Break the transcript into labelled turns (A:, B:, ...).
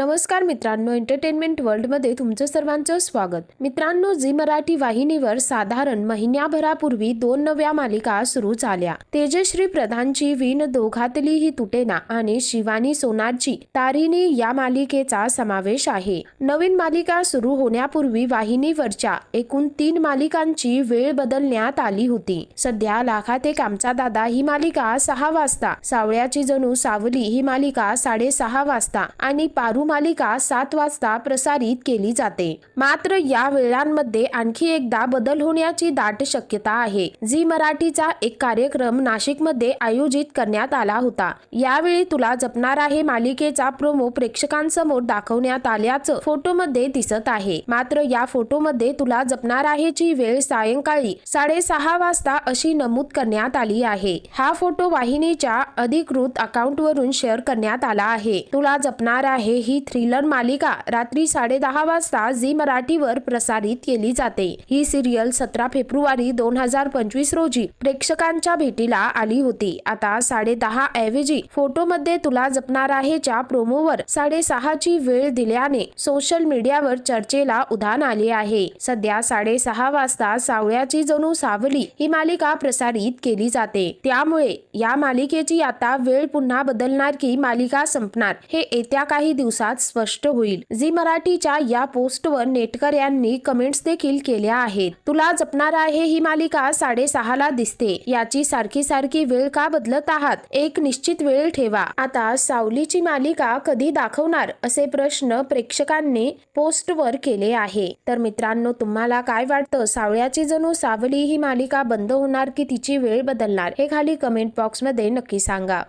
A: नमस्कार मित्रांनो एंटरटेनमेंट वर्ल्डमध्ये तुमचं सर्वांचं स्वागत. मित्रांनो झी मराठी वाहिनीवर साधारण महिन्याभरापूर्वी दोन नव्या मालिका सुरू झाल्या. तेजश्री प्रधानची विण दोघातली ही तुटेना आणि शिवानी सोनारची तारिणी या मालिकेचा समावेश आहे. नवीन मालिका सुरू होण्यापूर्वी वाहिनीवरच्या एकूण तीन मालिकांची वेळ बदलण्यात आली होती. सध्या लाखात एक आमचा दादा ही मालिका सहा वाजता सावळ्याची जणू सावली ही मालिका साडेसहा वाजता आणि पारू मालिका सात वाजता प्रसारित केली जाते. मात्र या वेळांमध्ये आणखी एकदा बदल होण्याची दाट शक्यता आहे. झी मराठीचा एक कार्यक्रम नाशिकमध्ये आयोजित करण्यात आला होता. यावेळी तुला जपणार आहे मालिकेचा प्रोमो प्रेक्षकांसमोर दाखवण्यात आल्याचं फोटोमध्ये दिसत आहे. मात्र या फोटोमध्ये तुला जपणार आहे ची वेळ सायंकाळी साडेसहा वाजता अशी नमूद करण्यात आली आहे. हा फोटो वाहिनीच्या अधिकृत अकाउंट वरून शेअर करण्यात आला आहे. तुला जपणार आहे ही थ्रिलर मालिका रात्री साडेदहा वाजता झी मराठीवर प्रसारित केली जाते. ही सिरियल सतरा फेब्रुवारी दोन हजार पंचवीस रोजी प्रेक्षकांच्या भेटीला आली होती. आता साडेदहा ऐवजी फोटोमध्ये तुला जपणार आहेच्या प्रोमोवर साडेसहाची वेळ दिल्याने सोशल मीडियावर चर्चेला उधाण आले आहे. सध्या साडेसहा वाजता सावळ्याची जणू सावली ही मालिका प्रसारित केली जाते. त्यामुळे या मालिकेची आता वेळ पुन्हा बदलणार की मालिका संपणार हे येत्या काही दिवसात स्पष्ट होईल. झी मराठीच्या या पोस्टवर नेटकऱ्यांनी कमेंट्स देखील केल्या आहेत. तुला जपणार आहे ही मालिका साडेसहाला दिसते. याची सारखी सारखी वेळ का बदलत आहात? एक निश्चित वेळ ठेवा. आता सावलीची मालिका कधी दाखवणार? असे प्रश्न प्रेक्षकांनी पोस्टवर केले आहे. तर मित्रांनो तुम्हाला काय वाटतं? सावळ्याची जणू सावली ही मालिका बंद होणार की तिची वेळ बदलणार? हे खाली कमेंट बॉक्समध्ये नक्की सांगा.